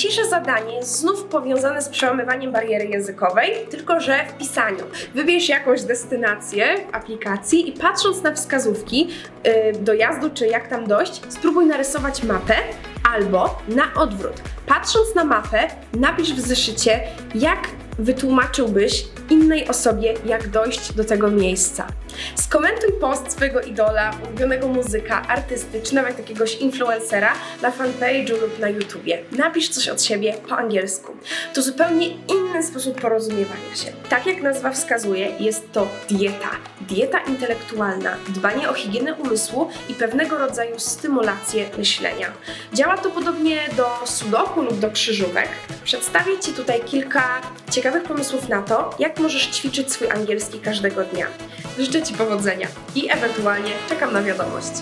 Dzisiejsze zadanie jest znów powiązane z przełamywaniem bariery językowej, tylko że w pisaniu. Wybierz jakąś destynację w aplikacji i patrząc na wskazówki yy, dojazdu czy jak tam dojść, spróbuj narysować mapę albo na odwrót. Patrząc na mapę, napisz w zeszycie, jak wytłumaczyłbyś innej osobie, jak dojść do tego miejsca. Skomentuj post swojego idola, ulubionego muzyka, artysty, czy nawet jakiegoś influencera na fanpage'u lub na YouTubie. Napisz coś od siebie po angielsku. To zupełnie inny sposób porozumiewania się. Tak jak nazwa wskazuje, jest to dieta. Dieta intelektualna, dbanie o higienę umysłu i pewnego rodzaju stymulację myślenia. Działa to podobnie do sudoku lub do krzyżówek. Przedstawię Ci tutaj kilka ciekawych pomysłów na to, jak możesz ćwiczyć swój angielski każdego dnia. Życzę Ci powodzenia i ewentualnie czekam na wiadomość.